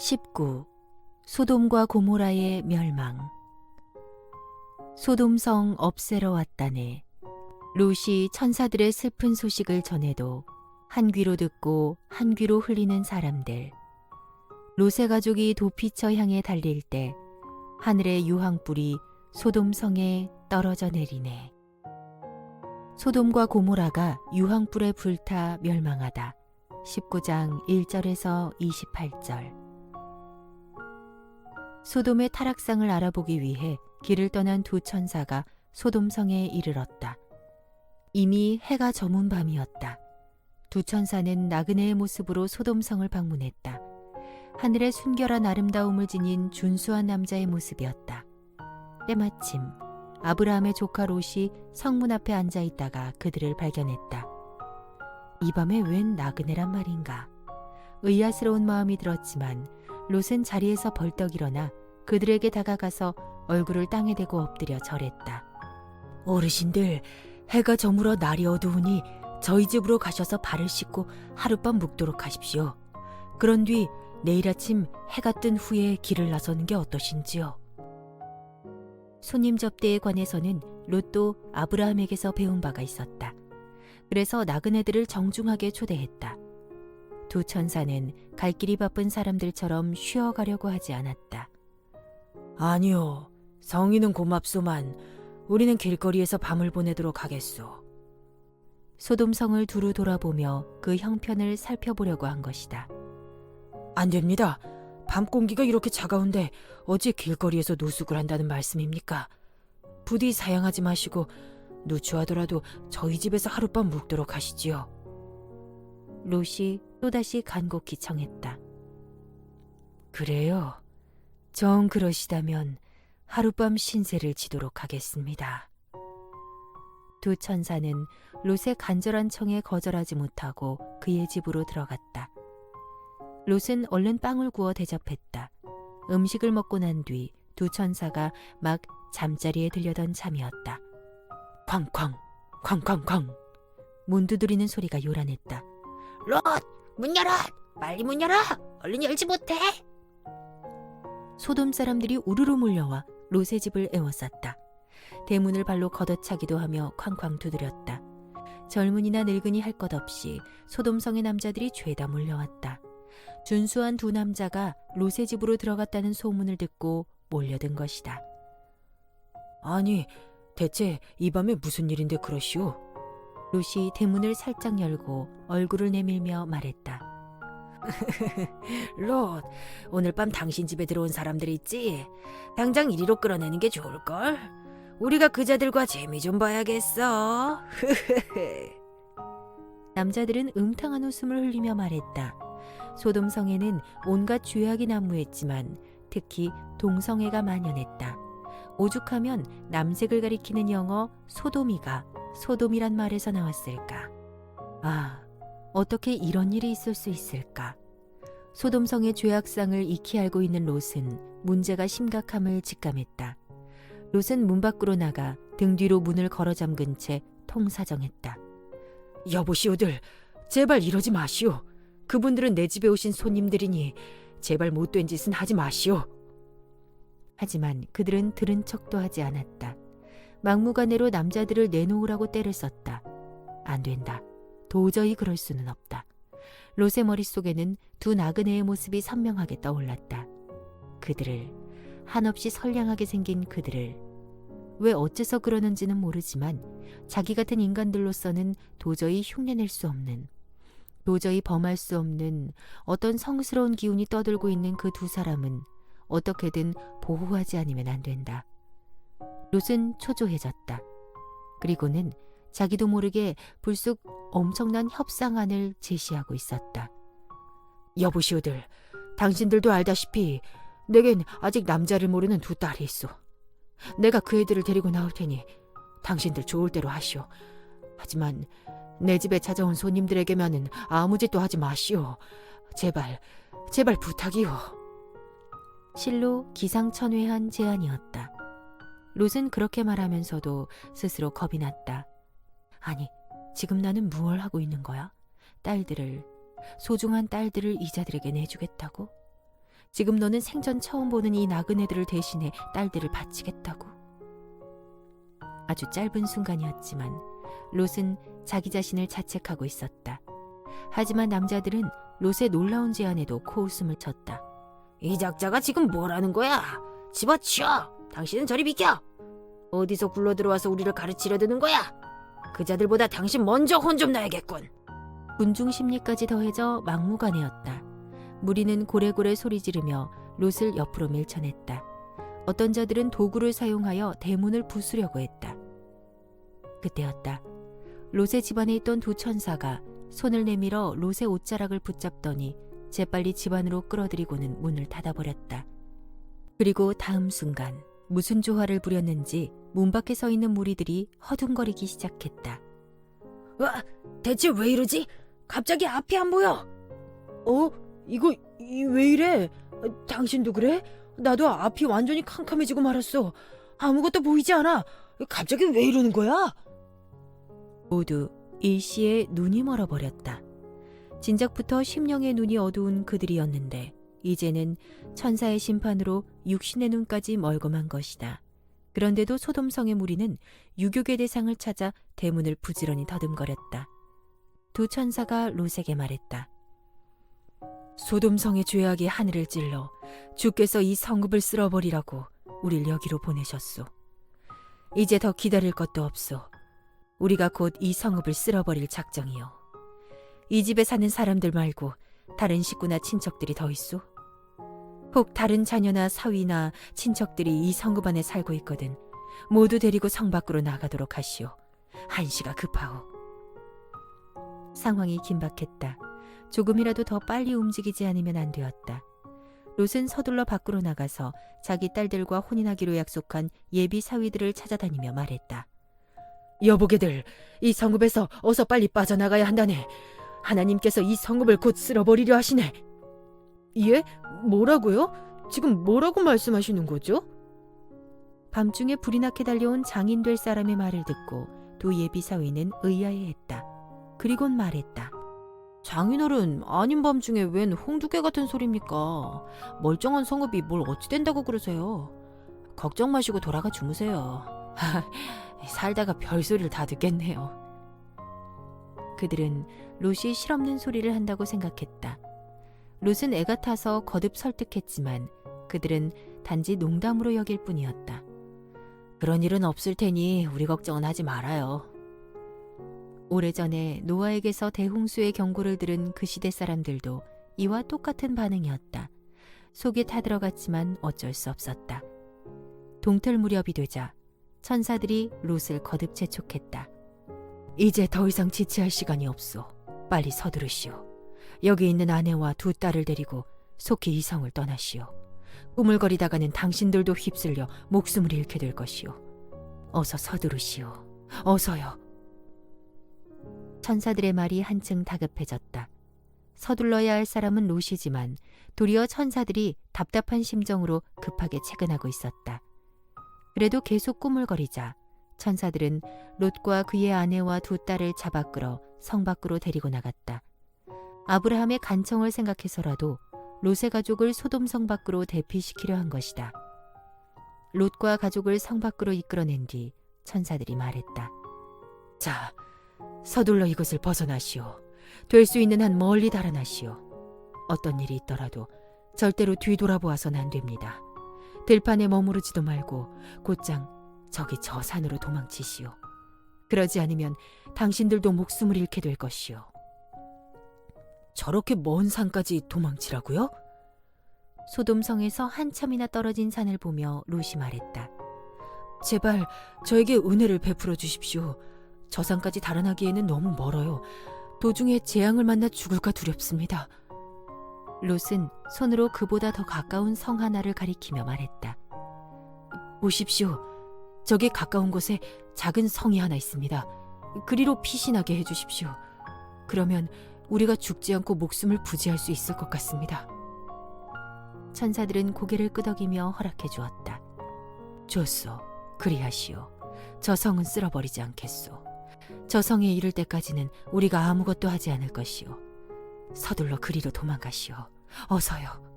19. 소돔과 고모라의 멸망. 소돔성 없애러 왔다네. 롯이 천사들의 슬픈 소식을 전해도 한 귀로 듣고 한 귀로 흘리는 사람들. 롯의 가족이 도피처 향해 달릴 때 하늘의 유황불이 소돔성에 떨어져 내리네. 소돔과 고모라가 유황불에 불타 멸망하다. 19장 1절에서 28절. 소돔의 타락상을 알아보기 위해 길을 떠난 두 천사가 소돔성에 이르렀다. 이미 해가 저문 밤이었다. 두 천사는 나그네의 모습으로 소돔성을 방문했다. 하늘의 순결한 아름다움을 지닌 준수한 남자의 모습이었다. 때마침 아브라함의 조카 롯이 성문 앞에 앉아 있다가 그들을 발견했다. 이 밤에 웬 나그네란 말인가. 의아스러운 마음이 들었지만 롯은 자리에서 벌떡 일어나 그들에게 다가가서 얼굴을 땅에 대고 엎드려 절했다. 어르신들, 해가 저물어 날이 어두우니 저희 집으로 가셔서 발을 씻고 하룻밤 묵도록 하십시오. 그런 뒤 내일 아침 해가 뜬 후에 길을 나서는 게 어떠신지요? 손님 접대에 관해서는 롯도 아브라함에게서 배운 바가 있었다. 그래서 나그네들을 정중하게 초대했다. 두 천사는 갈 길이 바쁜 사람들처럼 쉬어가려고 하지 않았다. 아니요, 성인은 고맙소만 우리는 길거리에서 밤을 보내도록 하겠소. 소돔성을 두루 돌아보며 그 형편을 살펴보려고 한 것이다. 안 됩니다. 밤 공기가 이렇게 차가운데 어찌 길거리에서 노숙을 한다는 말씀입니까? 부디 사양하지 마시고 누추하더라도 저희 집에서 하룻밤 묵도록 하시지요. 롯이 또다시 간곡히 청했다. 그래요. 정 그러시다면 하룻밤 신세를 지도록 하겠습니다. 두 천사는 롯의 간절한 청에 거절하지 못하고 그의 집으로 들어갔다. 롯은 얼른 빵을 구워 대접했다. 음식을 먹고 난 뒤 두 천사가 막 잠자리에 들려던 잠이었다. 쾅쾅, 쾅쾅쾅. 문 두드리는 소리가 요란했다. 롯! 문 열어! 빨리 문 열어! 얼른 열지 못해! 소돔 사람들이 우르르 몰려와 롯의 집을 에워쌌다. 대문을 발로 걷어차기도 하며 쾅쾅 두드렸다. 젊은이나 늙은이 할 것 없이 소돔성의 남자들이 죄다 몰려왔다. 준수한 두 남자가 롯의 집으로 들어갔다는 소문을 듣고 몰려든 것이다. 아니, 대체 이 밤에 무슨 일인데 그러시오? 롯이 대문을 살짝 열고 얼굴을 내밀며 말했다. 롯, 오늘 밤 당신 집에 들어온 사람들이 있지? 당장 이리로 끌어내는 게 좋을걸? 우리가 그자들과 재미 좀 봐야겠어. 남자들은 음탕한 웃음을 흘리며 말했다. 소돔성에는 온갖 죄악이 난무했지만 특히 동성애가 만연했다. 오죽하면 남색을 가리키는 영어 소돔이가 소돔이란 말에서 나왔을까? 아, 어떻게 이런 일이 있을 수 있을까? 소돔성의 죄악상을 익히 알고 있는 롯은 문제가 심각함을 직감했다. 롯은 문 밖으로 나가 등 뒤로 문을 걸어 잠근 채 통사정했다. 여보시오들, 제발 이러지 마시오. 그분들은 내 집에 오신 손님들이니 제발 못된 짓은 하지 마시오. 하지만 그들은 들은 척도 하지 않았다. 막무가내로 남자들을 내놓으라고 때를 썼다. 안 된다. 도저히 그럴 수는 없다. 롯의 머릿속에는 두 나그네의 모습이 선명하게 떠올랐다. 그들을 한없이 선량하게 생긴 그들을 왜 어째서 그러는지는 모르지만 자기 같은 인간들로서는 도저히 흉내낼 수 없는 도저히 범할 수 없는 어떤 성스러운 기운이 떠들고 있는 그 두 사람은 어떻게든 보호하지 않으면 안 된다. 롯은 초조해졌다. 그리고는 자기도 모르게 불쑥 엄청난 협상안을 제시하고 있었다. 여보시오들, 당신들도 알다시피 내겐 아직 남자를 모르는 두 딸이 있어. 내가 그 애들을 데리고 나올 테니 당신들 좋을 대로 하시오. 하지만 내 집에 찾아온 손님들에게만은 아무 짓도 하지 마시오. 제발, 제발 부탁이오. 실로 기상천외한 제안이었다. 롯은 그렇게 말하면서도 스스로 겁이 났다. 아니, 지금 나는 무얼 하고 있는 거야? 딸들을, 소중한 딸들을 이자들에게 내주겠다고? 지금 너는 생전 처음 보는 이 나그네들을 대신해 딸들을 바치겠다고. 아주 짧은 순간이었지만 롯은 자기 자신을 자책하고 있었다. 하지만 남자들은 롯의 놀라운 제안에도 코웃음을 쳤다. 이 작자가 지금 뭐라는 거야? 집어치워! 당신은 저리 비켜! 어디서 굴러 들어와서 우리를 가르치려 드는 거야? 그자들보다 당신 먼저 혼 좀 나야겠군. 군중 심리까지 더해져 막무가내였다. 무리는 고래고래 소리 지르며 롯을 옆으로 밀쳐냈다. 어떤 자들은 도구를 사용하여 대문을 부수려고 했다. 그때였다. 롯의 집안에 있던 두 천사가 손을 내밀어 롯의 옷자락을 붙잡더니 재빨리 집안으로 끌어들이고는 문을 닫아버렸다. 그리고 다음 순간 무슨 조화를 부렸는지 문 밖에 서 있는 무리들이 허둥거리기 시작했다. 와, 대체 왜 이러지? 갑자기 앞이 안 보여. 어? 이거 이, 왜 이래? 어, 당신도 그래? 나도 앞이 완전히 캄캄해지고 말았어. 아무것도 보이지 않아. 갑자기 왜 이러는 거야? 모두 일시에 눈이 멀어버렸다. 진작부터 심령의 눈이 어두운 그들이었는데 이제는 천사의 심판으로 육신의 눈까지 멀거만 것이다. 그런데도 소돔성의 무리는 유교계 대상을 찾아 대문을 부지런히 더듬거렸다. 두 천사가 롯에게 말했다. 소돔성의 죄악이 하늘을 찔러 주께서 이 성읍을 쓸어버리라고 우릴 여기로 보내셨소. 이제 더 기다릴 것도 없소. 우리가 곧 이 성읍을 쓸어버릴 작정이요. 이 집에 사는 사람들 말고 다른 식구나 친척들이 더 있소? 혹 다른 자녀나 사위나 친척들이 이 성읍 안에 살고 있거든 모두 데리고 성 밖으로 나가도록 하시오. 한시가 급하오. 상황이 긴박했다. 조금이라도 더 빨리 움직이지 않으면 안 되었다. 롯은 서둘러 밖으로 나가서 자기 딸들과 혼인하기로 약속한 예비 사위들을 찾아다니며 말했다. 여보게들, 이 성읍에서 어서 빨리 빠져나가야 한다네. 하나님께서 이 성읍을 곧 쓸어버리려 하시네. 예? 뭐라고요? 지금 뭐라고 말씀하시는 거죠? 밤중에 불이 나게 달려온 장인 될 사람의 말을 듣고 두 예비 사위는 의아해했다. 그리곤 말했다. 장인어른 아닌 밤중에 웬 홍두깨 같은 소리입니까? 멀쩡한 성읍이 뭘 어찌 된다고 그러세요? 걱정 마시고 돌아가 주무세요. 살다가 별소리를 다 듣겠네요. 그들은 롯이 실없는 소리를 한다고 생각했다. 롯은 애가 타서 거듭 설득했지만 그들은 단지 농담으로 여길 뿐이었다. 그런 일은 없을 테니 우리 걱정은 하지 말아요. 오래전에 노아에게서 대홍수의 경고를 들은 그 시대 사람들도 이와 똑같은 반응이었다. 속이 타들어갔지만 어쩔 수 없었다. 동틀 무렵이 되자 천사들이 롯을 거듭 재촉했다. 이제 더 이상 지체할 시간이 없소. 빨리 서두르시오. 여기 있는 아내와 두 딸을 데리고 속히 이 성을 떠나시오. 꾸물거리다가는 당신들도 휩쓸려 목숨을 잃게 될 것이오. 어서 서두르시오. 어서요. 천사들의 말이 한층 다급해졌다. 서둘러야 할 사람은 롯이지만 도리어 천사들이 답답한 심정으로 급하게 채근하고 있었다. 그래도 계속 꾸물거리자 천사들은 롯과 그의 아내와 두 딸을 잡아 끌어 성 밖으로 데리고 나갔다. 아브라함의 간청을 생각해서라도 롯의 가족을 소돔 성 밖으로 대피시키려 한 것이다. 롯과 가족을 성 밖으로 이끌어낸 뒤 천사들이 말했다. 자, 서둘러 이곳을 벗어나시오. 될 수 있는 한 멀리 달아나시오. 어떤 일이 있더라도 절대로 뒤돌아보아선 안 됩니다. 들판에 머무르지도 말고 곧장 저기 저 산으로 도망치시오. 그러지 않으면 당신들도 목숨을 잃게 될 것이오. 저렇게 먼 산까지 도망치라고요? 소돔성에서 한참이나 떨어진 산을 보며 롯이 말했다. 제발 저에게 은혜를 베풀어 주십시오. 저 산까지 달아나기에는 너무 멀어요. 도중에 재앙을 만나 죽을까 두렵습니다. 롯은 손으로 그보다 더 가까운 성 하나를 가리키며 말했다. 보십시오. 저기 가까운 곳에 작은 성이 하나 있습니다. 그리로 피신하게 해주십시오. 그러면 우리가 죽지 않고 목숨을 부지할 수 있을 것 같습니다. 천사들은 고개를 끄덕이며 허락해 주었다. 좋소. 그리하시오. 저 성은 쓸어버리지 않겠소. 저 성에 이를 때까지는 우리가 아무것도 하지 않을 것이오. 서둘러 그리로 도망가시오. 어서요.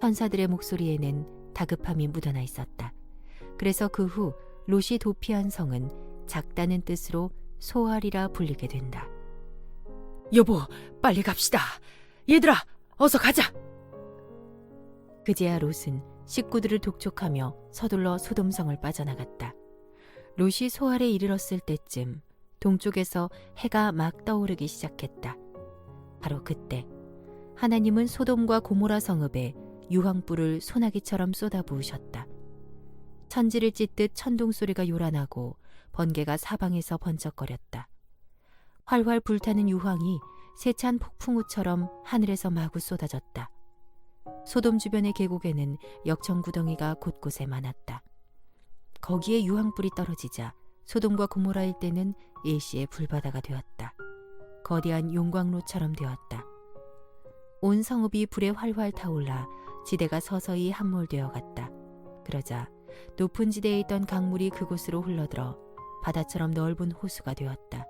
천사들의 목소리에는 다급함이 묻어나 있었다. 그래서 그 후 롯이 도피한 성은 작다는 뜻으로 소알이라 불리게 된다. 여보, 빨리 갑시다. 얘들아, 어서 가자. 그제야 롯은 식구들을 독촉하며 서둘러 소돔성을 빠져나갔다. 롯이 소알에 이르렀을 때쯤 동쪽에서 해가 막 떠오르기 시작했다. 바로 그때 하나님은 소돔과 고모라 성읍에 유황불을 소나기처럼 쏟아부으셨다. 천지를 찢듯 천둥 소리가 요란하고 번개가 사방에서 번쩍거렸다. 활활 불타는 유황이 세찬 폭풍우처럼 하늘에서 마구 쏟아졌다. 소돔 주변의 계곡에는 역청 구덩이가 곳곳에 많았다. 거기에 유황불이 떨어지자 소돔과 고모라 일대는 일시의 불바다가 되었다. 거대한 용광로처럼 되었다. 온 성읍이 불에 활활 타올라 지대가 서서히 함몰되어 갔다. 그러자 높은 지대에 있던 강물이 그곳으로 흘러들어 바다처럼 넓은 호수가 되었다.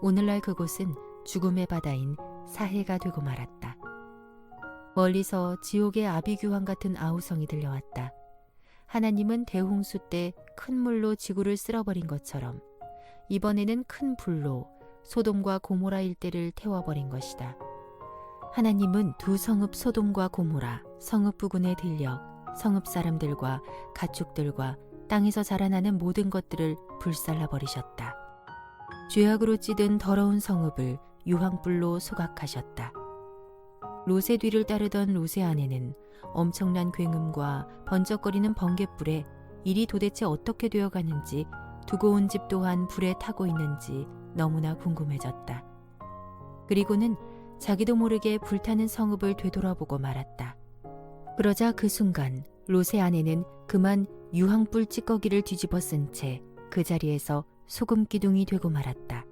오늘날 그곳은 죽음의 바다인 사해가 되고 말았다. 멀리서 지옥의 아비규환 같은 아우성이 들려왔다. 하나님은 대홍수 때 큰 물로 지구를 쓸어버린 것처럼 이번에는 큰 불로 소돔과 고모라 일대를 태워버린 것이다. 하나님은 두 성읍 소돔과 고모라, 성읍 부근의 들녘, 성읍 사람들과 가축들과 땅에서 자라나는 모든 것들을 불살라 버리셨다. 죄악으로 찌든 더러운 성읍을 유황불로 소각하셨다. 롯의 뒤를 따르던 롯의 아내는 엄청난 굉음과 번쩍거리는 번갯불에 일이 도대체 어떻게 되어가는지 두고 온 집 또한 불에 타고 있는지 너무나 궁금해졌다. 그리고는 자기도 모르게 불타는 성읍을 되돌아보고 말았다. 그러자 그 순간 롯의 아내는 그만 유황불 찌꺼기를 뒤집어 쓴 채 그 자리에서 소금 기둥이 되고 말았다.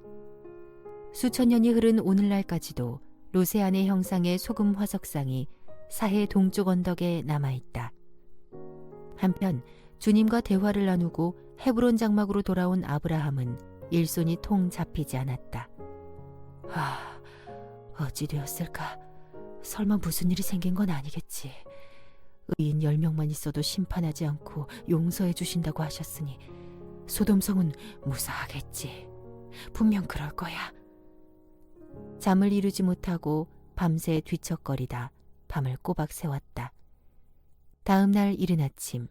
수천 년이 흐른 오늘날까지도 롯의 아내 형상의 소금 화석상이 사해 동쪽 언덕에 남아있다. 한편 주님과 대화를 나누고 헤브론 장막으로 돌아온 아브라함은 일손이 통 잡히지 않았다. 아, 어찌 되었을까? 설마 무슨 일이 생긴 건 아니겠지. 의인 열 명만 있어도 심판하지 않고 용서해 주신다고 하셨으니 소돔성은 무사하겠지. 분명 그럴 거야. 잠을 이루지 못하고 밤새 뒤척거리다 밤을 꼬박 새웠다. 다음 날 이른 아침,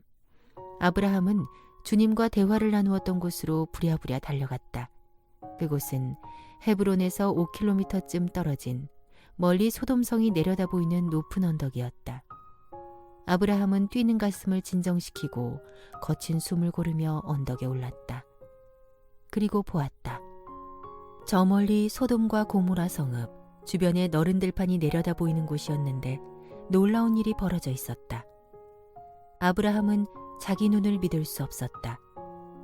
아브라함은 주님과 대화를 나누었던 곳으로 부랴부랴 달려갔다. 그곳은 헤브론에서 5km쯤 떨어진 멀리 소돔성이 내려다 보이는 높은 언덕이었다. 아브라함은 뛰는 가슴을 진정시키고 거친 숨을 고르며 언덕에 올랐다. 그리고 보았다. 저 멀리 소돔과 고모라 성읍, 주변에 너른 들판이 내려다 보이는 곳이었는데 놀라운 일이 벌어져 있었다. 아브라함은 자기 눈을 믿을 수 없었다.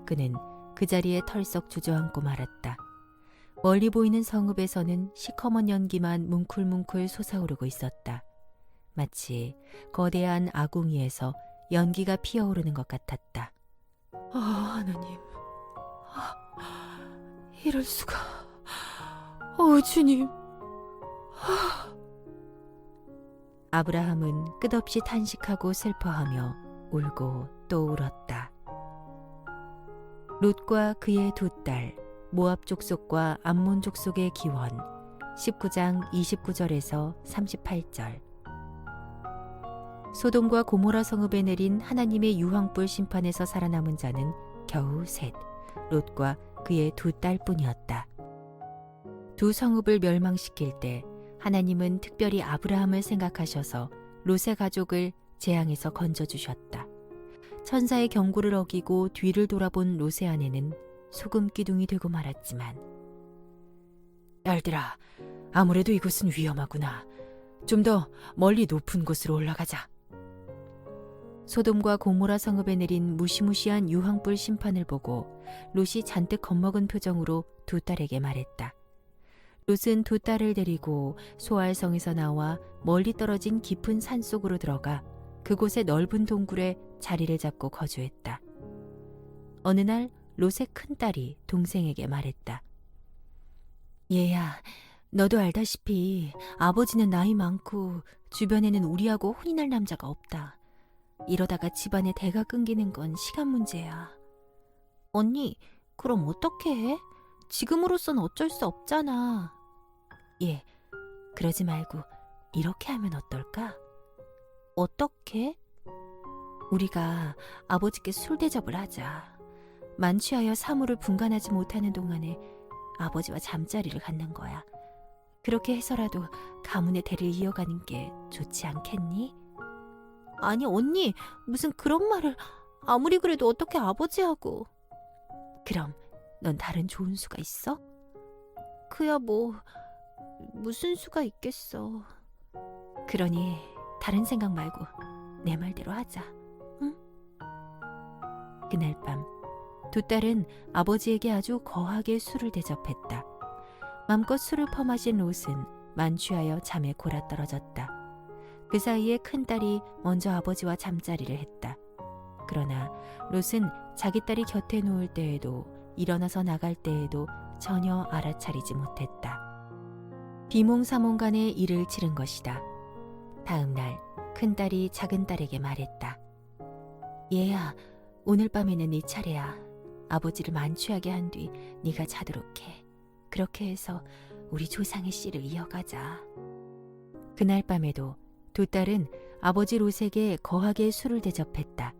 그는 그 자리에 털썩 주저앉고 말았다. 멀리 보이는 성읍에서는 시커먼 연기만 뭉클뭉클 솟아오르고 있었다. 마치 거대한 아궁이에서 연기가 피어오르는 것 같았다. 아, 하나님. 아, 이럴 수가. 어, 주님. 아브라함은 끝없이 탄식하고 슬퍼하며 울고 또 울었다. 롯과 그의 두 딸, 모압 족속과 암몬 족속의 기원 19장 29절에서 38절. 소돔과 고모라 성읍에 내린 하나님의 유황불 심판에서 살아남은 자는 겨우 셋, 롯과 그의 두 딸뿐이었다. 두 성읍을 멸망시킬 때 하나님은 특별히 아브라함을 생각하셔서 롯의 가족을 재앙에서 건져주셨다. 천사의 경고를 어기고 뒤를 돌아본 롯의 아내는 소금 기둥이 되고 말았지만 딸들아, 아무래도 이곳은 위험하구나. 좀 더 멀리 높은 곳으로 올라가자. 소돔과 고모라 성읍에 내린 무시무시한 유황불 심판을 보고 롯이 잔뜩 겁먹은 표정으로 두 딸에게 말했다. 롯은 두 딸을 데리고 소알성에서 나와 멀리 떨어진 깊은 산 속으로 들어가 그곳의 넓은 동굴에 자리를 잡고 거주했다. 어느 날 롯의 큰 딸이 동생에게 말했다. 얘야, 너도 알다시피 아버지는 나이 많고 주변에는 우리하고 혼이 날 남자가 없다. 이러다가 집안의 대가 끊기는 건 시간 문제야. 언니, 그럼 어떻게 해? 지금으로선 어쩔 수 없잖아. 예, 그러지 말고 이렇게 하면 어떨까? 어떻게? 우리가 아버지께 술 대접을 하자. 만취하여 사물을 분간하지 못하는 동안에 아버지와 잠자리를 갖는 거야. 그렇게 해서라도 가문의 대를 이어가는 게 좋지 않겠니? 아니 언니 무슨 그런 말을 아무리 그래도 어떻게 아버지하고 그럼 넌 다른 좋은 수가 있어? 그야 뭐 무슨 수가 있겠어 그러니 다른 생각 말고 내 말대로 하자 응? 그날 밤 두 딸은 아버지에게 아주 거하게 술을 대접했다 맘껏 술을 퍼마신 롯은 만취하여 잠에 골아떨어졌다. 그 사이에 큰딸이 먼저 아버지와 잠자리를 했다. 그러나 롯은 자기 딸이 곁에 누울 때에도 일어나서 나갈 때에도 전혀 알아차리지 못했다. 비몽사몽간에 일을 치른 것이다. 다음 날 큰딸이 작은 딸에게 말했다. 얘야, 오늘 밤에는 네 차례야. 아버지를 만취하게 한 뒤 네가 자도록 해. 그렇게 해서 우리 조상의 씨를 이어가자. 그날 밤에도 두 딸은 아버지 롯에게 거하게 술을 대접했다.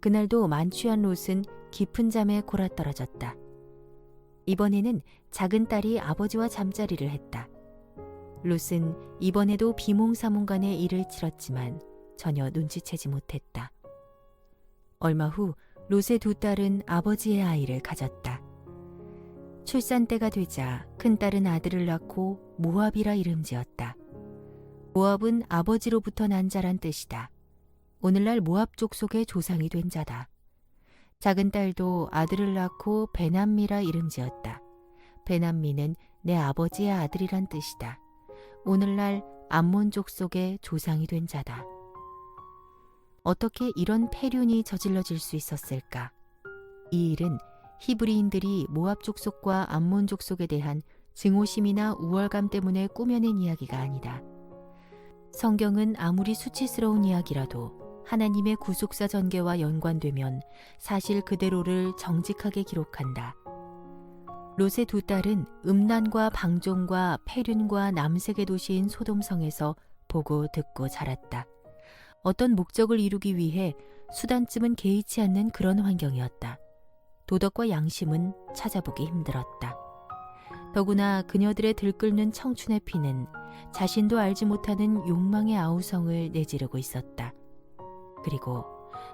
그날도 만취한 롯은 깊은 잠에 골아떨어졌다. 이번에는 작은 딸이 아버지와 잠자리를 했다. 롯은 이번에도 비몽사몽간의 일을 치렀지만 전혀 눈치채지 못했다. 얼마 후 롯의 두 딸은 아버지의 아이를 가졌다. 출산 때가 되자 큰 딸은 아들을 낳고 모압이라 이름 지었다. 모압은 아버지로부터 난 자란 뜻이다. 오늘날 모압 족속의 조상이 된 자다. 작은 딸도 아들을 낳고 베남미라 이름 지었다. 베남미는 내 아버지의 아들이란 뜻이다. 오늘날 암몬 족속의 조상이 된 자다. 어떻게 이런 폐륜이 저질러질 수 있었을까? 이 일은 히브리인들이 모압 족속과 암몬 족속에 대한 증오심이나 우월감 때문에 꾸며낸 이야기가 아니다. 성경은 아무리 수치스러운 이야기라도 하나님의 구속사 전개와 연관되면 사실 그대로를 정직하게 기록한다. 롯의 두 딸은 음란과 방종과 폐륜과 남색의 도시인 소돔성에서 보고 듣고 자랐다. 어떤 목적을 이루기 위해 수단쯤은 개의치 않는 그런 환경이었다. 도덕과 양심은 찾아보기 힘들었다. 더구나 그녀들의 들끓는 청춘의 피는 자신도 알지 못하는 욕망의 아우성을 내지르고 있었다. 그리고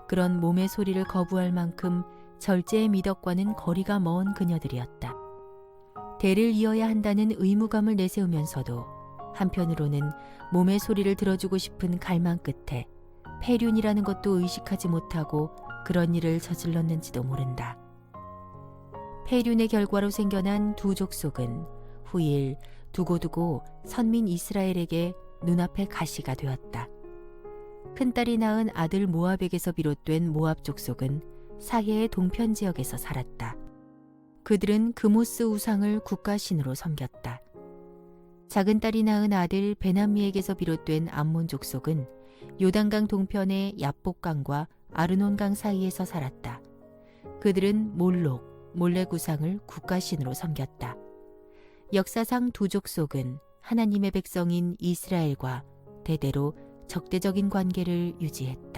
그런 몸의 소리를 거부할 만큼 절제의 미덕과는 거리가 먼 그녀들이었다. 대를 이어야 한다는 의무감을 내세우면서도 한편으로는 몸의 소리를 들어주고 싶은 갈망 끝에 폐륜이라는 것도 의식하지 못하고 그런 일을 저질렀는지도 모른다. 폐륜의 결과로 생겨난 두 족속은 후일 두고두고 선민 이스라엘에게 눈앞의 가시가 되었다. 큰딸이 낳은 아들 모압에게서 비롯된 모압 족속은 사해의 동편 지역에서 살았다. 그들은 그모스 우상을 국가신으로 섬겼다. 작은 딸이 낳은 아들 베남미에게서 비롯된 암몬 족속은 요단강 동편의 야복강과 아르논강 사이에서 살았다. 그들은 몰록, 몰렉 우상을 국가신으로 섬겼다. 역사상 두 족속은 하나님의 백성인 이스라엘과 대대로 적대적인 관계를 유지했다.